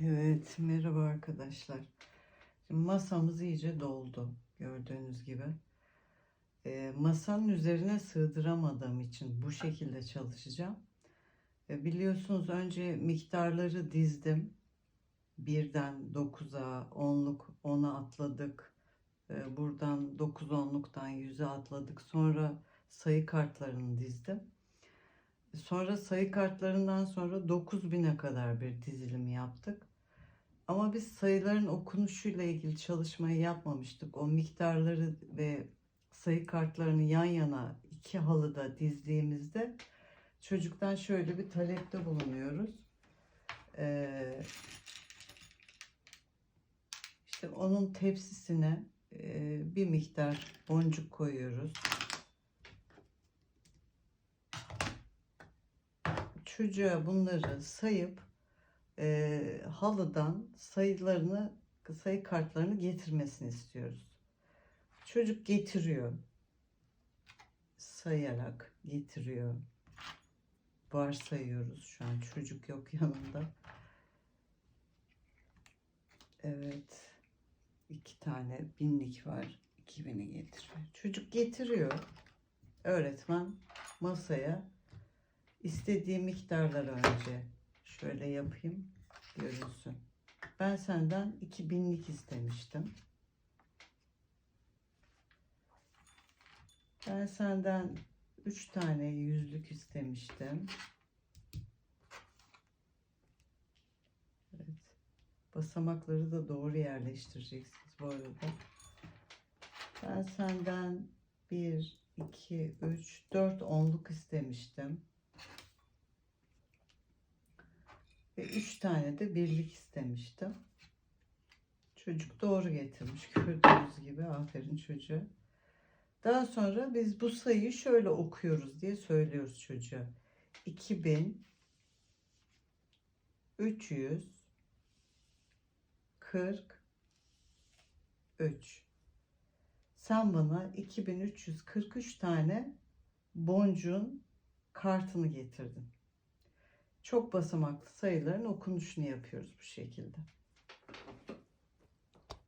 Evet, merhaba arkadaşlar. Şimdi masamız iyice doldu gördüğünüz gibi. Ee, masanın üzerine sığdıramadığım için bu şekilde çalışacağım. Ee, biliyorsunuz önce miktarları dizdim. Birden 9'a, 10'luk 10'a atladık. Ee, buradan 9 onluktan 100'e atladık. Sonra sayı kartlarını dizdim. Sonra sayı kartlarından sonra 9000'e kadar bir dizilim yaptık. Ama biz sayıların okunuşuyla ilgili çalışmayı yapmamıştık. O miktarları ve sayı kartlarını yan yana iki halıda dizdiğimizde çocuktan şöyle bir talepte bulunuyoruz. Ee, işte onun tepsisine e, bir miktar boncuk koyuyoruz. Çocuğa bunları sayıp e, halıdan sayılarını sayı kartlarını getirmesini istiyoruz. Çocuk getiriyor. Sayarak getiriyor. Varsayıyoruz şu an çocuk yok yanında. Evet. iki tane binlik var. 2000'i getiriyor. Çocuk getiriyor. Öğretmen masaya istediği miktarlar önce şöyle yapayım görünsün. Ben senden 2000'lik istemiştim. Ben senden 3 tane yüzlük istemiştim. Evet. Basamakları da doğru yerleştireceksiniz bu arada. Ben senden 1, 2, 3, 4 onluk istemiştim. Ve üç tane de birlik istemiştim. Çocuk doğru getirmiş. Gördüğünüz gibi aferin çocuğa. Daha sonra biz bu sayıyı şöyle okuyoruz diye söylüyoruz çocuğa. 2000 343 Sen bana 2343 tane boncuğun kartını getirdin çok basamaklı sayıların okunuşunu yapıyoruz bu şekilde.